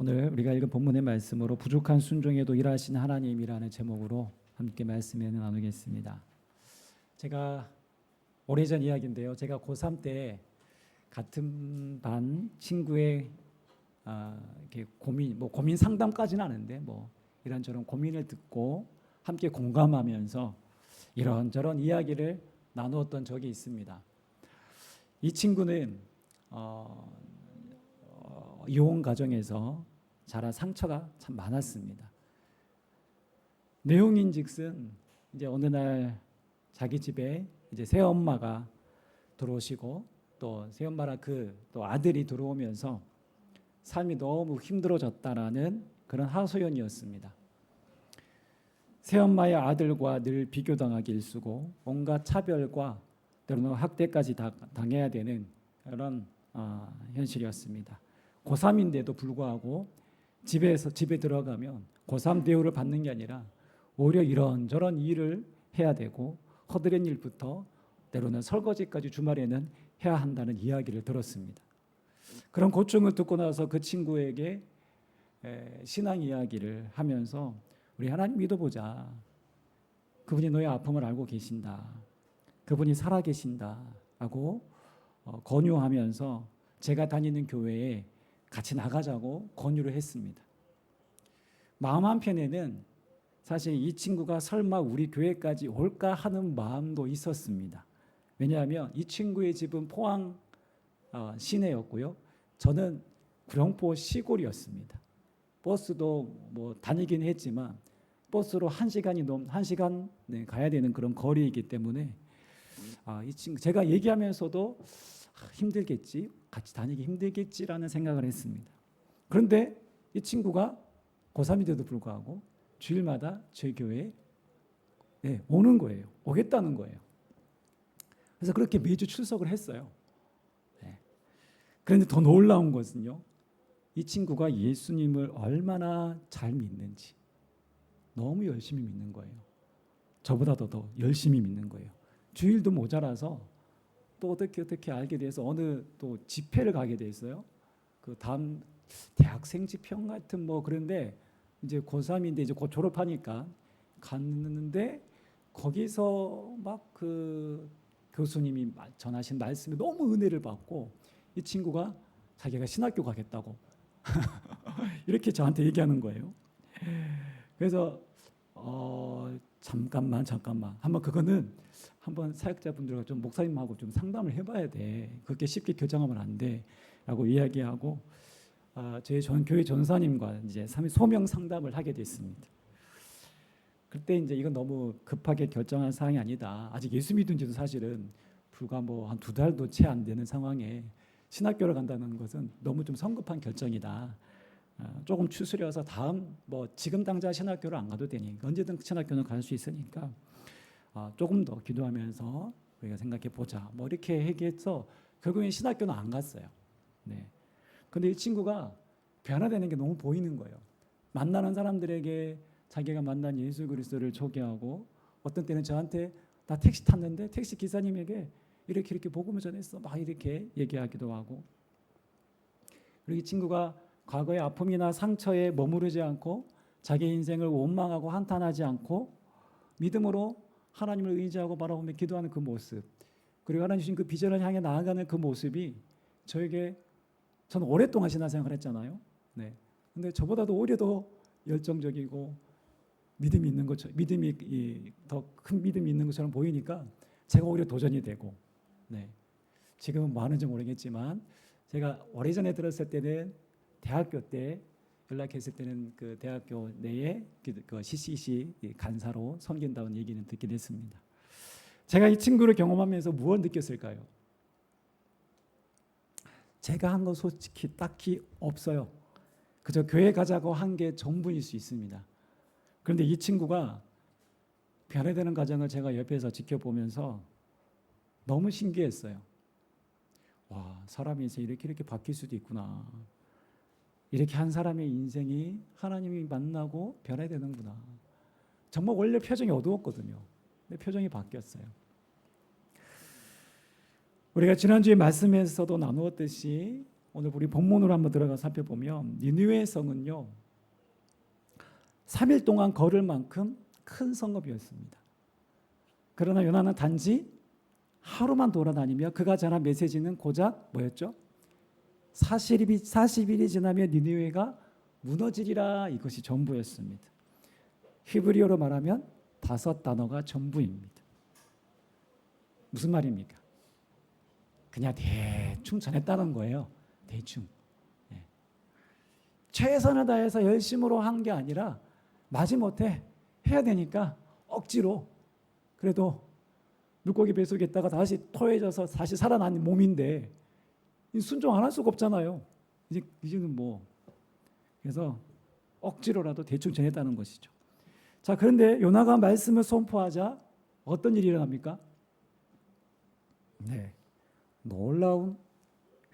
오늘 우리가 읽은 본문의 말씀으로 부족한 순종에도 일하신 하나님이라는 제목으로 함께 말씀을 나누겠습니다. 제가 오래전 이야기인데요. 제가 고3 때 같은 반 친구의 아, 이렇게 고민, 뭐 고민 상담까지는 아는데 뭐 이런저런 고민을 듣고 함께 공감하면서 이런저런 이야기를 나누었던 적이 있습니다. 이 친구는 어, 어, 이혼 가정에서 자란 상처가 참 많았습니다. 내용인즉슨 이제 어느 날 자기 집에 이제 새 엄마가 들어오시고 또 새 엄마랑 그 또 아들이 들어오면서 삶이 너무 힘들어졌다라는 그런 하소연이었습니다. 새 엄마의 아들과 늘 비교당하기 일쑤고 온갖 차별과 때로는 학대까지 다, 당해야 되는 그런 어, 현실이었습니다. 고3인데도 불구하고 집에서 집에 들어가면 고3 대우를 받는 게 아니라 오히려 이런저런 일을 해야 되고 허드렛 일부터 때로는 설거지까지 주말에는 해야 한다는 이야기를 들었습니다. 그런 고충을 듣고 나서 그 친구에게 에, 신앙 이야기를 하면서 우리 하나님 믿어보자. 그분이 너의 아픔을 알고 계신다. 그분이 살아 계신다라고 어, 권유하면서 제가 다니는 교회에 같이 나가자고 권유를 했습니다. 마음 한편에는 사실 이 친구가 설마 우리 교회까지 올까 하는 마음도 있었습니다. 왜냐하면 이 친구의 집은 포항 어, 시내였고요. 저는 구룡포 시골이었습니다. 버스도 뭐 다니긴 했지만 버스로 한 시간이 넘, 한 시간 네, 가야 되는 그런 거리이기 때문에 아, 이 친구 제가 얘기하면서도 아, 힘들겠지, 같이 다니기 힘들겠지라는 생각을 했습니다. 그런데 이 친구가 고3인데도 불구하고 주일마다 저희 교회에 네, 오는 거예요. 오겠다는 거예요. 그래서 그렇게 매주 출석을 했어요. 네. 그런데 더 놀라운 것은요. 이 친구가 예수님을 얼마나 잘 믿는지 너무 열심히 믿는 거예요. 저보다도 더 열심히 믿는 거예요. 주일도 모자라서 또 어떻게 어떻게 알게 돼서 어느 또 집회를 가게 됐어요. 그 다음 대학생 집회인 같은 뭐 그런데 이제 고3인데 이제 곧 졸업하니까 갔는데 거기서 막 그 교수님이 전하신 말씀에 너무 은혜를 받고 이 친구가 자기가 신학교 가겠다고 이렇게 저한테 얘기하는 거예요. 그래서 어, 잠깐만 잠깐만 한번 그거는 한번 사역자분들과 좀 목사님하고 좀 상담을 해봐야 돼. 그렇게 쉽게 결정하면 안 돼라고 이야기하고 아, 저희 전 교회 전사님과 이제 소명 상담을 하게 됐습니다. 그때 이제 이건 너무 급하게 결정한 사항이 아니다. 아직 예수 믿은지도 사실은 불과 뭐 한 두 달도 채 안 되는 상황에 신학교를 간다는 것은 너무 좀 성급한 결정이다. 어, 조금 추스려서 다음 뭐 지금 당장 신학교를 안 가도 되니까 언제든 신학교는 갈 수 있으니까 어, 조금 더 기도하면서 우리가 생각해 보자. 뭐 이렇게 얘기해서 결국엔 신학교는 안 갔어요. 네. 근데 이 친구가 변화되는 게 너무 보이는 거예요. 만나는 사람들에게 자기가 만난 예수 그리스도를 소개하고 어떤 때는 저한테 나 택시 탔는데 택시 기사님에게 이렇게 이렇게 복음을 전했어 막 이렇게 얘기하기도 하고 그리고 이 친구가 과거의 아픔이나 상처에 머무르지 않고 자기 인생을 원망하고 한탄하지 않고 믿음으로 하나님을 의지하고 바라보며 기도하는 그 모습 그리고 하나님 주신 그 비전을 향해 나아가는 그 모습이 저에게 저는 오랫동안 신앙 생활을 했잖아요. 네. 근데 저보다도 오히려 더 열정적이고 믿음이 있는 것처럼 믿음이 더 큰 믿음이 있는 것처럼 보이니까 제가 오히려 도전이 되고 네. 지금은 뭐 하는지 모르겠지만 제가 오래전에 들었을 때는 대학교 때 연락했을 때는 그 대학교 내에 그 CCC 간사로 섬긴다는 얘기는 듣긴 했습니다. 제가 이 친구를 경험하면서 무엇 느꼈을까요? 제가 한 거 솔직히 딱히 없어요. 그저 교회 가자고 한 게 전부일 수 있습니다. 그런데 이 친구가 변화되는 과정을 제가 옆에서 지켜보면서 너무 신기했어요. 와, 사람이 이제 이렇게 이렇게 바뀔 수도 있구나. 이렇게 한 사람의 인생이 하나님이 만나고 변화되는구나. 정말 원래 표정이 어두웠거든요. 근데 표정이 바뀌었어요. 우리가 지난주에 말씀에서도 나누었듯이 오늘 우리 본문으로 한번 들어가 살펴보면 니느웨 성은요. 3일 동안 걸을 만큼 큰 성읍이었습니다. 그러나 요나는 단지 하루만 돌아다니며 그가 전한 메시지는 고작 뭐였죠? 40일이, 40일이 지나면 니느웨가 무너지리라 이것이 전부였습니다. 히브리어로 말하면 다섯 단어가 전부입니다. 무슨 말입니까? 그냥 대충 전했다는 거예요. 대충. 예. 최선을 다해서 열심으로 한 게 아니라 마지못해 해야 되니까 억지로 그래도 물고기 뱃속에 있다가 다시 토해져서 다시 살아난 몸인데 순종 안 할 수가 없잖아요. 이제 이제는 뭐 그래서 억지로라도 대충 전했다는 것이죠. 자 그런데 요나가 말씀을 선포하자 어떤 일이 일어납니까? 네, 놀라운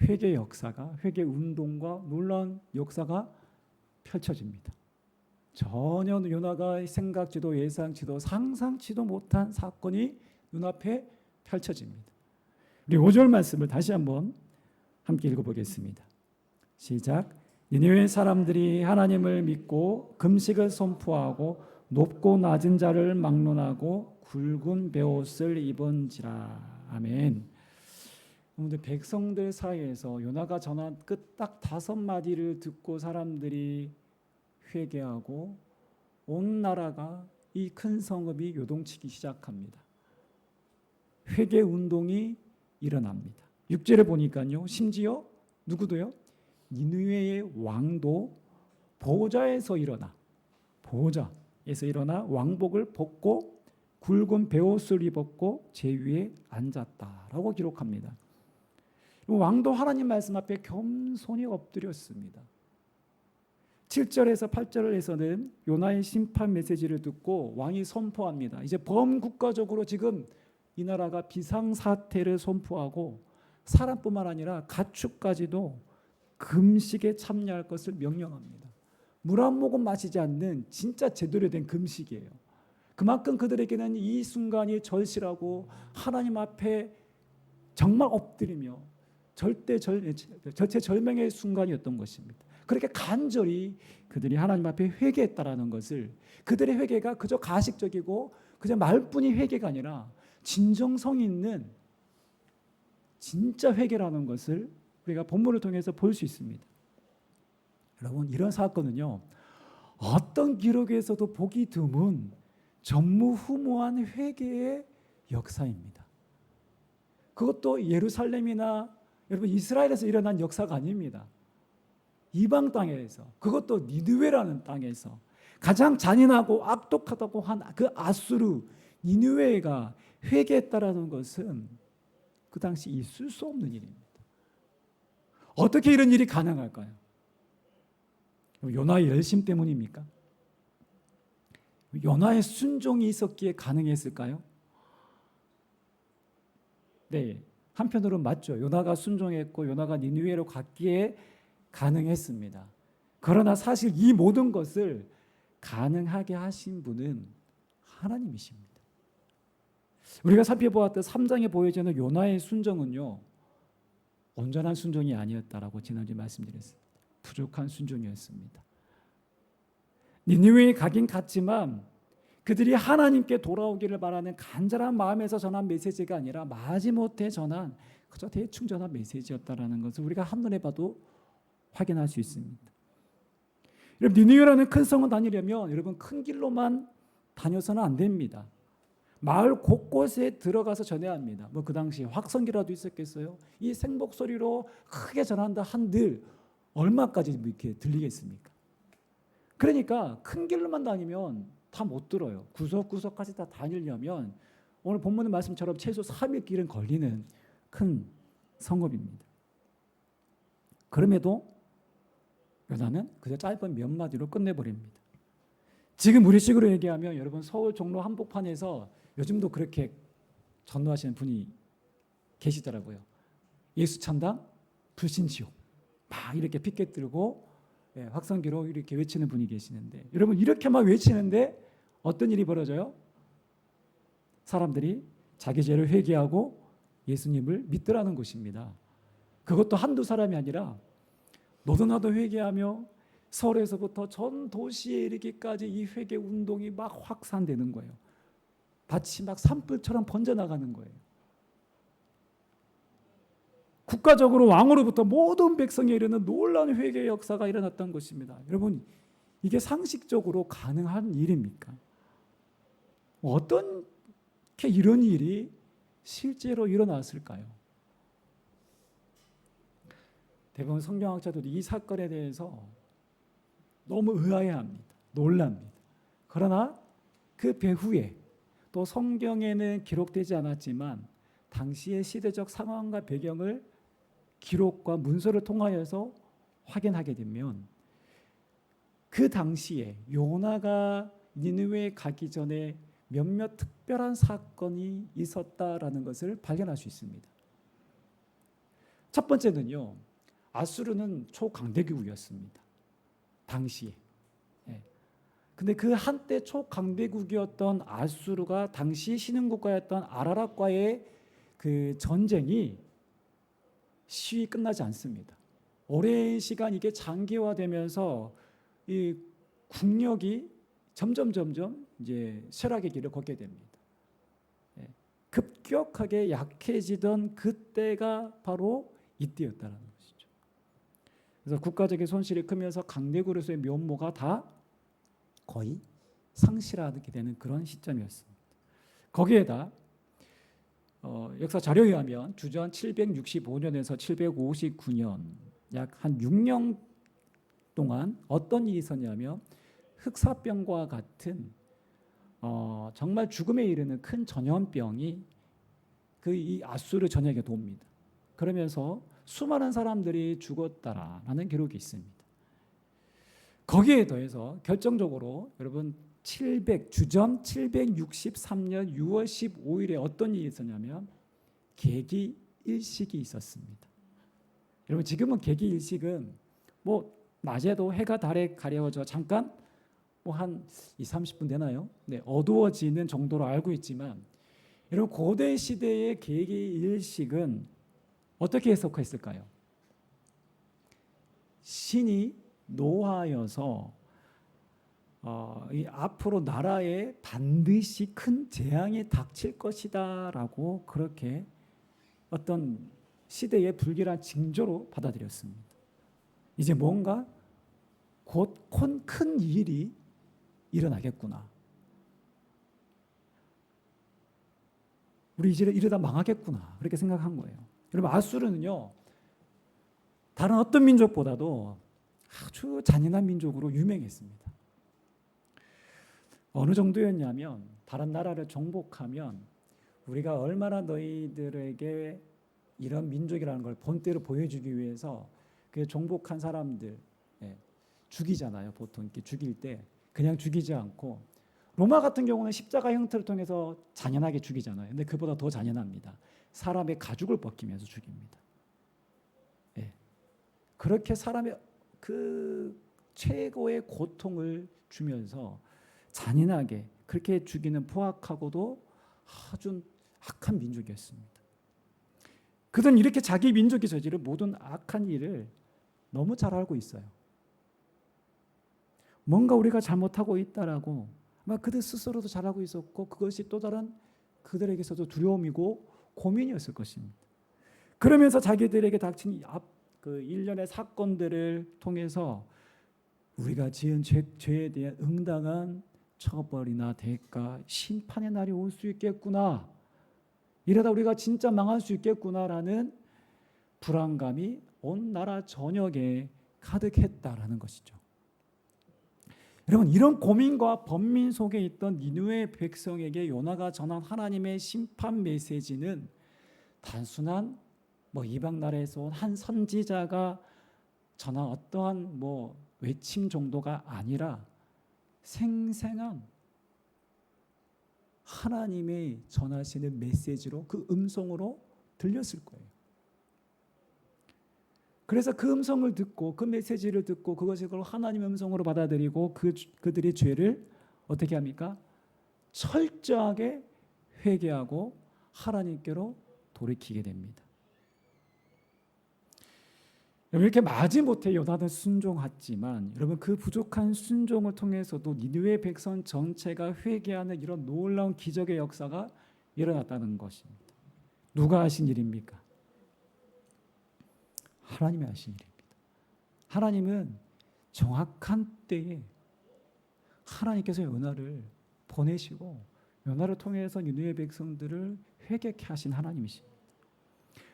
회개 역사가 회개 운동과 놀라운 역사가 펼쳐집니다. 전혀 요나가 생각지도 예상치도 상상치도 못한 사건이 눈앞에 펼쳐집니다. 우리 5절 말씀을 다시 한번 함께 읽어보겠습니다. 시작. 니느웨 사람들이 하나님을 믿고 금식을 선포하고 높고 낮은 자를 막론하고 굵은 베옷을 입은지라. 아멘. 그런데 백성들 사이에서 요나가 전한 끝딱 다섯 마디를 듣고 사람들이 회개하고 온 나라가 이 큰 성읍이 요동치기 시작합니다. 회개 운동이 일어납니다. 6절에 보니까요. 심지어 누구도요? 니느웨의 왕도 보좌에서 일어나 보좌에서 일어나 왕복을 벗고 굵은 베옷을 입었고 제 위에 앉았다라고 기록합니다. 왕도 하나님 말씀 앞에 겸손히 엎드렸습니다. 7절에서 8절에서는 요나의 심판 메시지를 듣고 왕이 선포합니다. 이제 범국가적으로 지금 이 나라가 비상사태를 선포하고 사람뿐만 아니라 가축까지도 금식에 참여할 것을 명령합니다. 물 한 모금 마시지 않는 진짜 제대로 된 금식이에요. 그만큼 그들에게는 이 순간이 절실하고 하나님 앞에 정말 엎드리며 절대 절, 절체 절명의 순간이었던 것입니다. 그렇게 간절히 그들이 하나님 앞에 회개했다라는 것을 그들의 회개가 그저 가식적이고 그저 말뿐이 회개가 아니라 진정성 있는 진짜 회개라는 것을 우리가 본문을 통해서 볼 수 있습니다. 여러분 이런 사건은요 어떤 기록에서도 보기 드문 전무후무한 회개의 역사입니다. 그것도 예루살렘이나 여러분 이스라엘에서 일어난 역사가 아닙니다. 이방 땅에서 그것도 니느웨라는 땅에서 가장 잔인하고 악독하다고 한 그 아수르 니느웨가 회개했다라는 것은 그 당시 있을 수 없는 일입니다. 어떻게 이런 일이 가능할까요? 요나의 열심 때문입니까? 요나의 순종이 있었기에 가능했을까요? 네, 한편으로 맞죠. 요나가 순종했고 요나가 니느웨로 갔기에 가능했습니다. 그러나 사실 이 모든 것을 가능하게 하신 분은 하나님이십니다. 우리가 살펴보았던 3장에 보여지는 요나의 순종은요. 온전한 순종이 아니었다라고 지난주에 말씀드렸습니다. 부족한 순종이었습니다. 니느웨에 가긴 갔지만 그들이 하나님께 돌아오기를 바라는 간절한 마음에서 전한 메시지가 아니라 마지못해 전한 그저 대충 전한 메시지였다라는 것을 우리가 한눈에 봐도 확인할 수 있습니다. 여러분 니느웨라는 큰 성을 다니려면 여러분 큰 길로만 다녀서는 안 됩니다. 마을 곳곳에 들어가서 전해야 합니다. 뭐 그 당시 확성기라도 있었겠어요? 이 생복 소리로 크게 전한다 한들 얼마까지 이렇게 들리겠습니까? 그러니까 큰 길로만 다니면 다 못 들어요. 구석구석까지 다 다니려면 오늘 본문의 말씀처럼 최소 3일 길은 걸리는 큰 성읍입니다. 그럼에도 요나는 그저 짧은 몇 마디로 끝내버립니다. 지금 우리식으로 얘기하면 여러분 서울 종로 한복판에서 요즘도 그렇게 전도하시는 분이 계시더라고요. 예수 찬다, 불신 지옥, 막 이렇게 피켓 들고 예, 확성기로 이렇게 외치는 분이 계시는데 여러분 이렇게 막 외치는데 어떤 일이 벌어져요? 사람들이 자기 죄를 회개하고 예수님을 믿더라는 것입니다. 그것도 한두 사람이 아니라 너도나도 회개하며 서울에서부터 전 도시에 이르기까지 이 회개 운동이 막 확산되는 거예요. 밭이 막 산불처럼 번져나가는 거예요. 국가적으로 왕으로부터 모든 백성에 이르는 놀라운 회개 역사가 일어났던 것입니다. 여러분, 이게 상식적으로 가능한 일입니까? 어떻게 이런 일이 실제로 일어났을까요? 대부분 성경학자들도 이 사건에 대해서 너무 의아해합니다. 놀랍니다. 그러나 그 배후에 또 성경에는 기록되지 않았지만 당시의 시대적 상황과 배경을 기록과 문서를 통하여서 확인하게 되면 그 당시에 요나가 니느웨에 가기 전에 몇몇 특별한 사건이 있었다라는 것을 발견할 수 있습니다. 첫 번째는요. 아수르는 초강대국이었습니다. 당시에. 예. 근데 그 한때 초강대국이었던 아수르가 당시 신흥국가였던 아라락과의 그 전쟁이 시위 끝나지 않습니다. 오랜 시간 이게 장기화되면서 이 국력이 점점 점점 이제 쇠락의 길을 걷게 됩니다. 예. 급격하게 약해지던 그때가 바로 이때였다는 것이죠. 그래서 국가적인 손실이 크면서 강대국으로서의 면모가 다 거의 상실하게 되는 그런 시점이었습니다. 거기에다 어, 역사 자료에 의하면 주전 765년에서 759년 약 한 6년 동안 어떤 일이 있었냐면 흑사병과 같은 어, 정말 죽음에 이르는 큰 전염병이 그 이 아수르 전역에 돕니다. 그러면서 수많은 사람들이 죽었다라는 기록이 있습니다. 거기에 더해서 결정적으로 여러분 700 주전 763년 6월 15일에 어떤 일이 있었냐면 계기 일식이 있었습니다. 여러분 지금은 계기 일식은 뭐 낮에도 해가 달에 가려져 잠깐 뭐 한 2, 30분 되나요? 네, 어두워지는 정도로 알고 있지만 여러분 고대 시대의 계기 일식은 어떻게 해석했을까요? 신이 노하여서 어, 이 앞으로 나라에 반드시 큰 재앙이 닥칠 것이다라고 그렇게 어떤 시대의 불길한 징조로 받아들였습니다. 이제 뭔가 곧 큰 일이 일어나겠구나. 우리 이제 이러다 망하겠구나. 그렇게 생각한 거예요. 여러분 아수르는요. 다른 어떤 민족보다도 아주 잔인한 민족으로 유명했습니다. 어느 정도였냐면 다른 나라를 정복하면 우리가 얼마나 너희들에게 이런 민족이라는 걸 본때로 보여주기 위해서 그 정복한 사람들 예, 죽이잖아요. 보통 이렇게 죽일 때 그냥 죽이지 않고 로마 같은 경우는 십자가 형태를 통해서 잔인하게 죽이잖아요. 근데 그보다 더 잔인합니다. 사람의 가죽을 벗기면서 죽입니다. 예. 그렇게 사람의 그 최고의 고통을 주면서 잔인하게 그렇게 죽이는 포악하고도 아주 악한 민족이었습니다. 그들은 이렇게 자기 민족이 저지른 모든 악한 일을 너무 잘 알고 있어요. 뭔가 우리가 잘못하고 있다라고 막 그들 스스로도 잘하고 있었고 그것이 또 다른 그들에게서도 두려움이고 고민이었을 것입니다. 그러면서 자기들에게 닥친 앞 그 일련의 사건들을 통해서 우리가 지은 죄, 죄에 대한 응당한 처벌이나 대가, 심판의 날이 올 수 있겠구나. 이러다 우리가 진짜 망할 수 있겠구나라는 불안감이 온 나라 전역에 가득했다라는 것이죠. 여러분 이런 고민과 번민 속에 있던 니누의 백성에게 요나가 전한 하나님의 심판 메시지는 단순한 뭐 이방 나라에서 온 한 선지자가 전한 어떠한 뭐 외침 정도가 아니라 생생한 하나님의 전하시는 메시지로 그 음성으로 들렸을 거예요. 그래서 그 음성을 듣고 그 메시지를 듣고 그것을 하나님의 음성으로 받아들이고 그 그들의 죄를 어떻게 합니까? 철저하게 회개하고 하나님께로 돌이키게 됩니다. 이렇게 마지못해 요나는 순종했지만 여러분 그 부족한 순종을 통해서도 니느웨 백성 전체가 회개하는 이런 놀라운 기적의 역사가 일어났다는 것입니다. 누가 하신 일입니까? 하나님이 하신 일입니다. 하나님은 정확한 때에 하나님께서 연하를 보내시고 연하를 통해서 니느웨 백성들을 회개케 하신 하나님이십니다.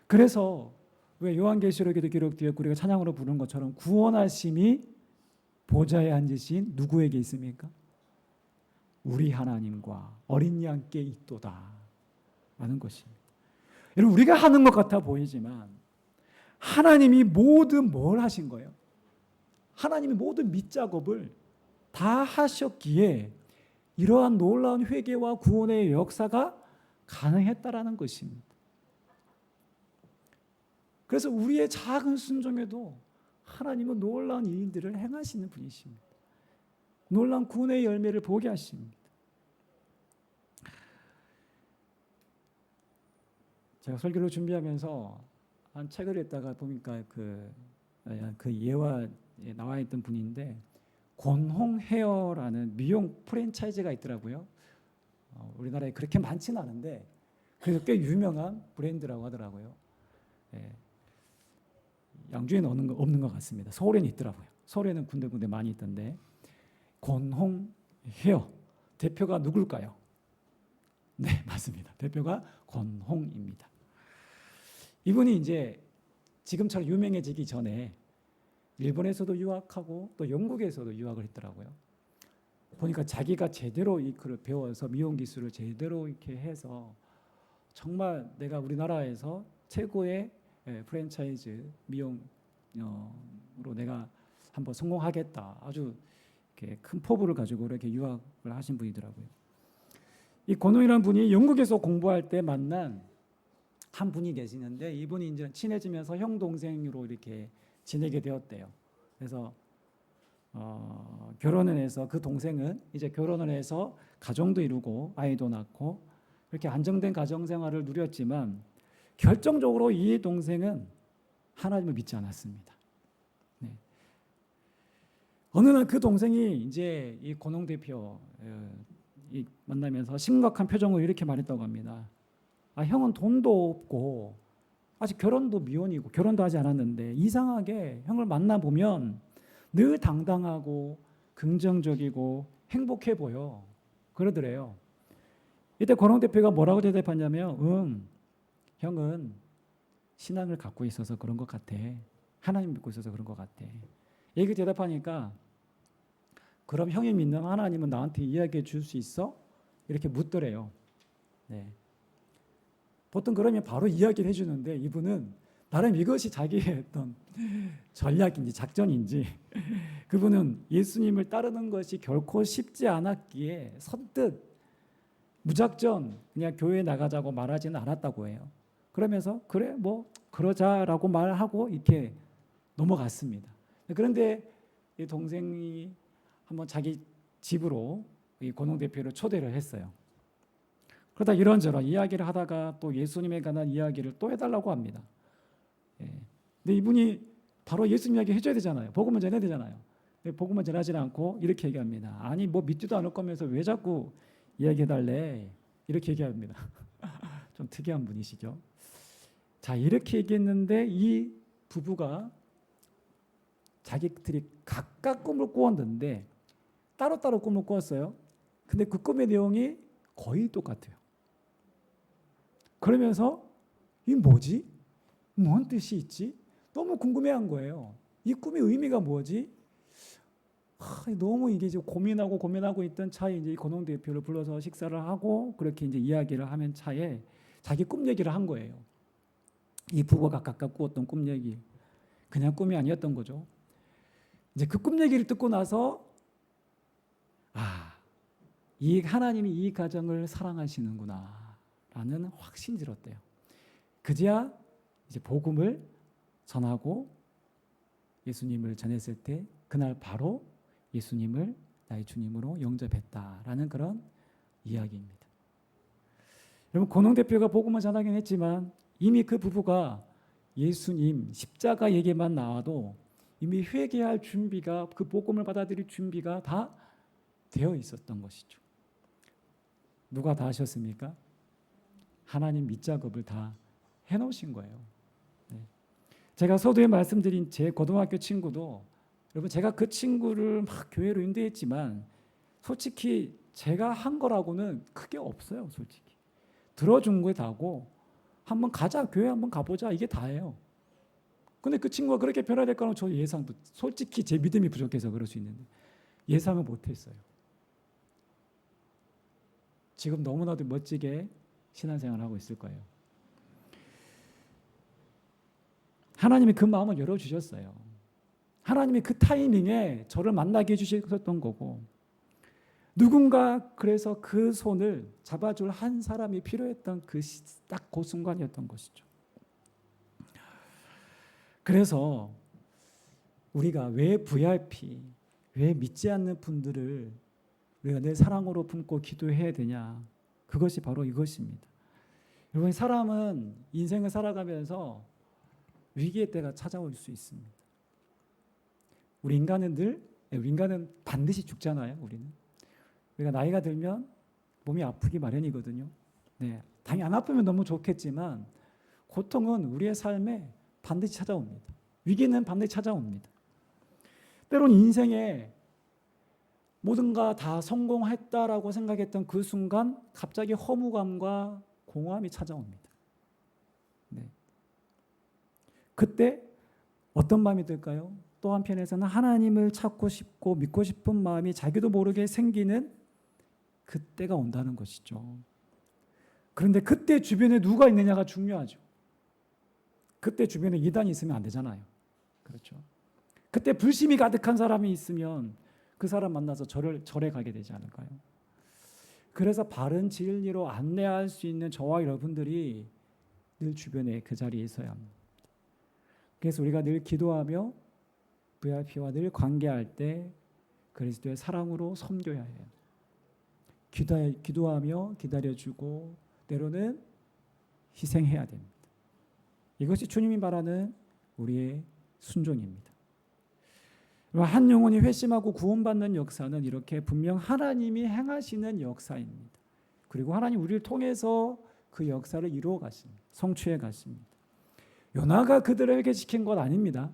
그래서 왜 요한계시록에도 기록되었고 우리가 찬양으로 부르는 것처럼 구원하심이 보좌에 앉으신 누구에게 있습니까? 우리 하나님과 어린 양께 있도다 라는 것입니다. 여러분 우리가 하는 것 같아 보이지만 하나님이 모든 뭘 하신 거예요? 하나님이 모든 밑작업을 다 하셨기에 이러한 놀라운 회개와 구원의 역사가 가능했다라는 것입니다. 그래서 우리의 작은 순종에도 하나님은 놀라운 일들을 행하시는 분이십니다. 놀라운 구원의 열매를 보게 하십니다. 제가 설교를 준비하면서 한 책을 읽다가 보니까 그, 그 예화에 나와 있던 분인데 권홍 헤어라는 미용 프랜차이즈가 있더라고요. 어, 우리나라에 그렇게 많지는 않은데 그래서 꽤 유명한 브랜드라고 하더라고요. 예. 양주에는 없는, 거, 없는 것 같습니다. 서울에는 있더라고요. 서울에는 군데군데 많이 있던데 권홍 헤어 대표가 누굴까요? 네 맞습니다. 대표가 권홍입니다. 이분이 이제 지금처럼 유명해지기 전에 일본에서도 유학하고 또 영국에서도 유학을 했더라고요. 보니까 자기가 제대로 이 글을 배워서 미용 기술을 제대로 이렇게 해서 정말 내가 우리나라에서 최고의 예, 프랜차이즈 미용으로 내가 한번 성공하겠다. 아주 이렇게 큰 포부를 가지고 이렇게 유학을 하신 분이더라고요. 이 권홍이라는 분이 영국에서 공부할 때 만난 한 분이 계시는데 이분이 이제 친해지면서 형 동생으로 이렇게 지내게 되었대요. 그래서 어, 결혼을 해서 그 동생은 이제 결혼을 해서 가정도 이루고 아이도 낳고 이렇게 안정된 가정 생활을 누렸지만 결정적으로 이 동생은 하나님을 믿지 않았습니다. 네. 어느 날 그 동생이 이제 이 권홍 대표 어, 이 만나면서 심각한 표정으로 이렇게 말했다고 합니다. 아, 형은 돈도 없고 아직 결혼도 미혼이고 결혼도 하지 않았는데 이상하게 형을 만나 보면 늘 당당하고 긍정적이고 행복해 보여 그러더래요. 이때 권홍 대표가 뭐라고 대답했냐면, 응, 형은 신앙을 갖고 있어서 그런 것 같아. 하나님 믿고 있어서 그런 것 같아. 얘기 대답하니까 그럼 형이 믿는 하나님은 나한테 이야기해 줄 수 있어? 이렇게 묻더래요. 네. 보통 그러면 바로 이야기를 해주는데 이분은 나름 이것이 자기의 어떤 전략인지 작전인지 그분은 예수님을 따르는 것이 결코 쉽지 않았기에 선뜻 무작정 그냥 교회 나가자고 말하지는 않았다고 해요. 그러면서 그래 뭐 그러자라고 말하고 이렇게 넘어갔습니다. 그런데 이 동생이 한번 자기 집으로 이 권홍 대표를 초대를 했어요. 그러다 이런저런 이야기를 하다가 또 예수님에 관한 이야기를 또 해달라고 합니다. 예. 근데 이분이 바로 예수님 이야기 해줘야 되잖아요. 복음을 전해야 되잖아요. 복음을 전하지 않고 이렇게 얘기합니다. 아니 뭐 믿지도 않을 거면서 왜 자꾸 이야기해달래 이렇게 얘기합니다. 좀 특이한 분이시죠. 자 이렇게 얘기했는데 이 부부가 자기들이 각각 꿈을 꾸었는데 따로따로 꿈을 꾸었어요. 근데 그 꿈의 내용이 거의 똑같아요. 그러면서 이 뭐지? 뭔 뜻이 있지? 너무 궁금해한 거예요. 이 꿈의 의미가 뭐지? 하, 너무 이게 이제 고민하고 고민하고 있던 차에 이제 권홍 대표를 불러서 식사를 하고 그렇게 이제 이야기를 하면 차에 자기 꿈 얘기를 한 거예요. 이 부부가 각각 꾸었던 꿈 얘기. 그냥 꿈이 아니었던 거죠. 이제 그 꿈 얘기를 듣고 나서 아, 이 하나님이 이 가정을 사랑하시는구나 라는 확신이 들었대요. 그제야 이제 복음을 전하고 예수님을 전했을 때 그날 바로 예수님을 나의 주님으로 영접했다라는 그런 이야기입니다. 여러분 권홍 대표가 복음을 전하긴 했지만 이미 그 부부가 예수님 십자가 얘기만 나와도 이미 회개할 준비가 그 복음을 받아들일 준비가 다 되어 있었던 것이죠. 누가 다 하셨습니까? 하나님 밑작업을 다 해놓으신 거예요. 네. 제가 서두에 말씀드린 제 고등학교 친구도 여러분 제가 그 친구를 막 교회로 인도했지만 솔직히 제가 한 거라고는 크게 없어요, 솔직히. 들어준 게 다고 한번 가자 교회 한번 가보자 이게 다예요. 근데 그 친구가 그렇게 변화될 거는 저 예상도 솔직히 제 믿음이 부족해서 그럴 수 있는데 예상을 못했어요. 지금 너무나도 멋지게 신앙생활을 하고 있을 거예요. 하나님이 그 마음을 열어주셨어요. 하나님이 그 타이밍에 저를 만나게 해주셨던 거고 누군가 그래서 그 손을 잡아줄 한 사람이 필요했던 그딱그 순간이었던 것이죠. 그래서 우리가 왜 VIP, 왜 믿지 않는 분들을 우리가 내 사랑으로 품고 기도해야 되냐? 그것이 바로 이것입니다. 여러분 사람은 인생을 살아가면서 위기의 때가 찾아올 수 있습니다. 우리 인간은 늘 우리 인간은 반드시 죽잖아요. 우리는 우리가 나이가 들면 몸이 아프기 마련이거든요. 네, 당연히 안 아프면 너무 좋겠지만 고통은 우리의 삶에 반드시 찾아옵니다. 위기는 반드시 찾아옵니다. 때론 인생에 모든가 다 성공했다라고 생각했던 그 순간 갑자기 허무감과 공허함이 찾아옵니다. 네. 그때 어떤 마음이 들까요? 또 한편에서는 하나님을 찾고 싶고 믿고 싶은 마음이 자기도 모르게 생기는 그때가 온다는 것이죠. 그런데 그때 주변에 누가 있느냐가 중요하죠. 그때 주변에 이단이 있으면 안 되잖아요. 그렇죠. 그때 불심이 가득한 사람이 있으면 그 사람 만나서 절을, 절에 가게 되지 않을까요? 그래서 바른 진리로 안내할 수 있는 저와 여러분들이 늘 주변에 그 자리에 있어야 합니다. 그래서 우리가 늘 기도하며 VIP와 늘 관계할 때 그리스도의 사랑으로 섬겨야 해요. 기도, 기도하며 기다려주고 때로는 희생해야 됩니다. 이것이 주님이 말하는 우리의 순종입니다. 한 영혼이 회심하고 구원받는 역사는 이렇게 분명 하나님이 행하시는 역사입니다. 그리고 하나님 우리를 통해서 그 역사를 이루어 가십니다. 성취해 가십니다. 요나가 그들에게 시킨 것 아닙니다.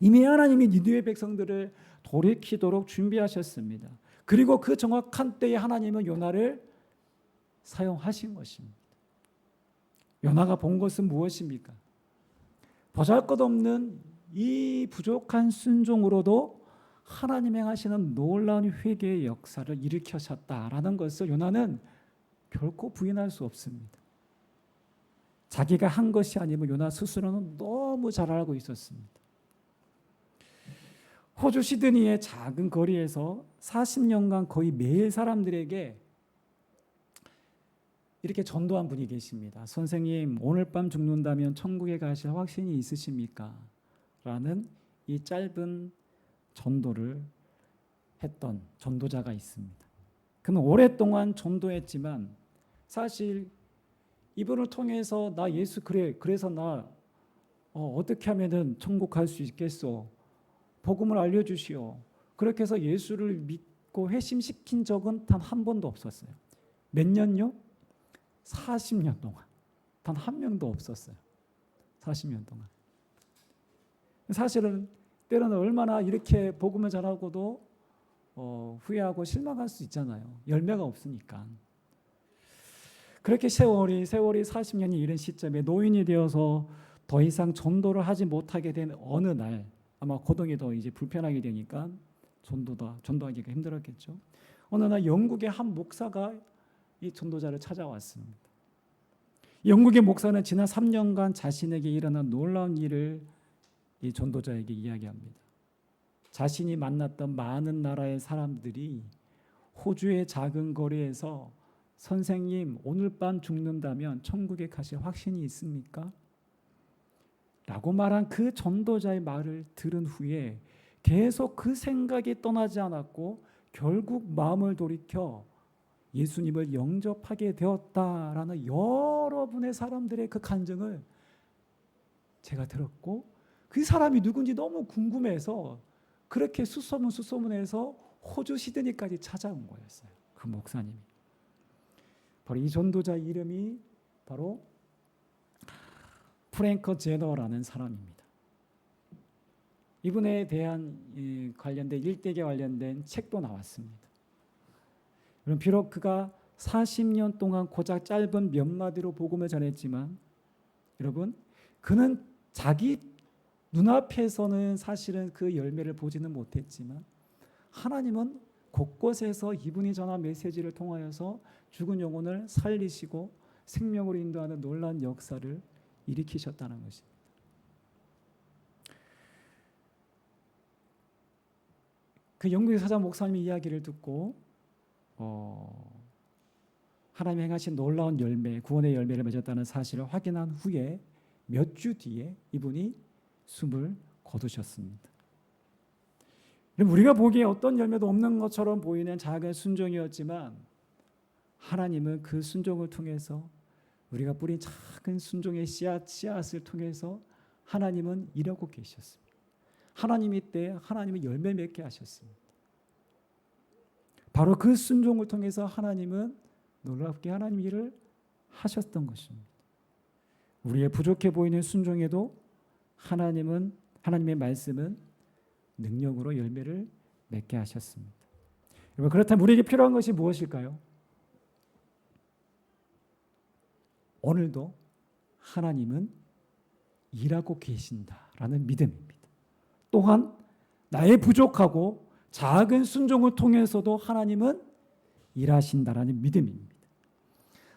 이미 하나님이 니느웨 백성들을 돌이키도록 준비하셨습니다. 그리고 그 정확한 때에 하나님은 요나를 사용하신 것입니다. 요나가 본 것은 무엇입니까? 보잘것없는 이 부족한 순종으로도 하나님 행하시는 놀라운 회개의 역사를 일으키셨다라는 것을 요나는 결코 부인할 수 없습니다. 자기가 한 것이 아니면 요나 스스로는 너무 잘 알고 있었습니다. 호주 시드니의 작은 거리에서 40년간 거의 매일 사람들에게 이렇게 전도한 분이 계십니다. 선생님, 오늘 밤 죽는다면 천국에 가실 확신이 있으십니까? 라는 이 짧은 전도를 했던 전도자가 있습니다. 그는 오랫동안 전도했지만 사실 이분을 통해서 나 예수 그래 그래서 나 어, 떻게 하면은 천국 갈 수 있겠소? 복음을 알려 주시오. 그렇게 해서 예수를 믿고 회심시킨 적은 단 한 번도 없었어요. 몇 년요? 40년 동안 단 한 명도 없었어요. 40년 동안. 사실은 때로는 얼마나 이렇게 복음을 전하고도 어, 후회하고 실망할 수 있잖아요. 열매가 없으니까. 그렇게 세월이 세월이 40년이 이른 시점에 노인이 되어서 더 이상 전도를 하지 못하게 된 어느 날 아마 고동이 더 이제 불편하게 되니까 전도다 전도하기가 힘들었겠죠. 어느 날 영국의 한 목사가 이 전도자를 찾아왔습니다. 영국의 목사는 지난 3년간 자신에게 일어난 놀라운 일을 이 전도자에게 이야기합니다. 자신이 만났던 많은 나라의 사람들이 호주의 작은 거리에서 선생님 오늘 밤 죽는다면 천국에 가실 확신이 있습니까? 라고 말한 그 전도자의 말을 들은 후에 계속 그 생각이 떠나지 않았고 결국 마음을 돌이켜 예수님을 영접하게 되었다라는 여러분의 사람들의 그 간증을 제가 들었고 그 사람이 누군지 너무 궁금해서 그렇게 수소문 수소문해서 호주 시드니까지 찾아온 거였어요. 그 목사님이. 바로 이 전도자 이름이 바로 프랭커 제너라는 사람입니다. 이분에 대한 이 관련된 일대기에 관련된 책도 나왔습니다. 그럼 비록 그가 40년 동안 고작 짧은 몇 마디로 복음을 전했지만 여러분 그는 자기 눈앞에서는 사실은 그 열매를 보지는 못했지만 하나님은 곳곳에서 이분이 전한 메시지를 통하여서 죽은 영혼을 살리시고 생명으로 인도하는 놀라운 역사를 일으키셨다는 것입니다. 그 영국의 사장 목사님의 이야기를 듣고 어, 하나님 행하신 놀라운 열매, 구원의 열매를 맺었다는 사실을 확인한 후에 몇 주 뒤에 이분이 숨을 거두셨습니다. 우리가 보기에 어떤 열매도 없는 것처럼 보이는 작은 순종이었지만 하나님은 그 순종을 통해서 우리가 뿌린 작은 순종의 씨앗, 씨앗을 통해서 하나님은 일하고 계셨습니다. 하나님이 때 하나님은 열매 맺게 하셨습니다. 바로 그 순종을 통해서 하나님은 놀랍게 하나님 일을 하셨던 것입니다. 우리의 부족해 보이는 순종에도 하나님은 하나님의 말씀은 능력으로 열매를 맺게 하셨습니다. 여러분 그렇다면 우리에게 필요한 것이 무엇일까요? 오늘도 하나님은 일하고 계신다라는 믿음입니다. 또한 나의 부족하고 작은 순종을 통해서도 하나님은 일하신다라는 믿음입니다.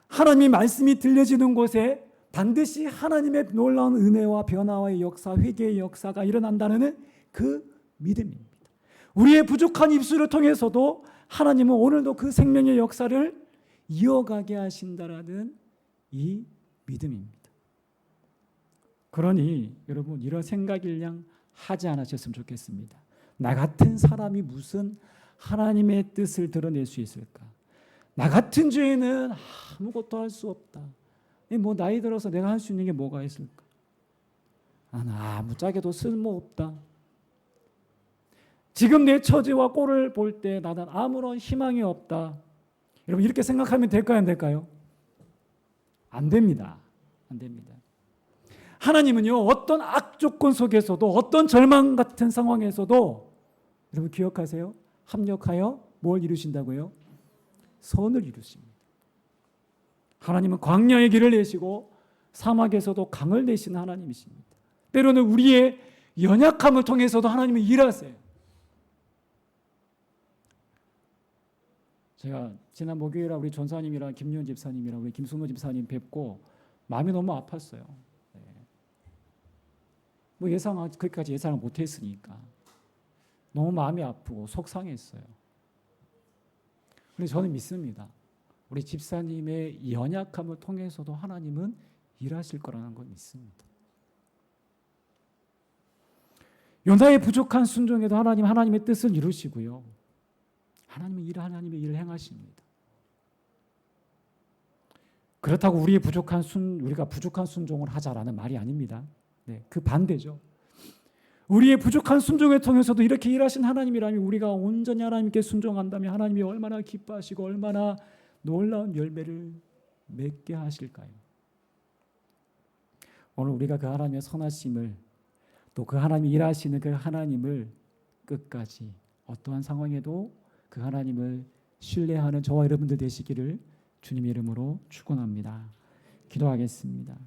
하나님의 말씀이 들려지는 곳에 반드시 하나님의 놀라운 은혜와 변화와의 역사, 회개의 역사가 일어난다는 그 믿음입니다. 우리의 부족한 입술을 통해서도 하나님은 오늘도 그 생명의 역사를 이어가게 하신다라는 이 믿음입니다. 그러니 여러분 이런 생각일량 하지 않으셨으면 좋겠습니다. 나 같은 사람이 무슨 하나님의 뜻을 드러낼 수 있을까? 나 같은 죄인은 아무것도 할 수 없다. 뭐 나이 들어서 내가 할 수 있는 게 뭐가 있을까? 아, 나 아무짝에도 쓸모 없다. 지금 내 처지와 꼴을 볼 때 나는 아무런 희망이 없다. 여러분 이렇게 생각하면 될까요, 안 될까요? 안 됩니다. 안 됩니다. 하나님은요 어떤 악조건 속에서도 어떤 절망 같은 상황에서도 여러분 기억하세요. 합력하여 뭘 이루신다고요? 선을 이루십니다. 하나님은 광야의 길을 내시고 사막에서도 강을 내시는 하나님이십니다. 때로는 우리의 연약함을 통해서도 하나님은 일하세요. 제가 지난 목요일에 우리 전사님이랑 김윤 집사님이랑 우리 김순호 집사님 뵙고 마음이 너무 아팠어요. 네. 뭐 예상 그까지 예상을 못했으니까 너무 마음이 아프고 속상했어요. 근데 저는 믿습니다. 우리 집사님의 연약함을 통해서도 하나님은 일하실 거라는 걸 믿습니다. 요나의 부족한 순종에도 하나님 하나님의 뜻을 이루시고요. 하나님의 일 하나님의 일을 행하십니다. 그렇다고 우리의 부족한 순 우리가 부족한 순종을 하자라는 말이 아닙니다. 네, 그 반대죠. 우리의 부족한 순종을 통해서도 이렇게 일하신 하나님이라면 우리가 온전히 하나님께 순종한다면 하나님이 얼마나 기뻐하시고 얼마나 놀라운 열매를 맺게 하실까요? 오늘 우리가 그 하나님의 선하심을 또 그 하나님이 일하시는 그 하나님을 끝까지 어떠한 상황에도 그 하나님을 신뢰하는 저와 여러분들 되시기를 주님의 이름으로 축원합니다. 기도하겠습니다.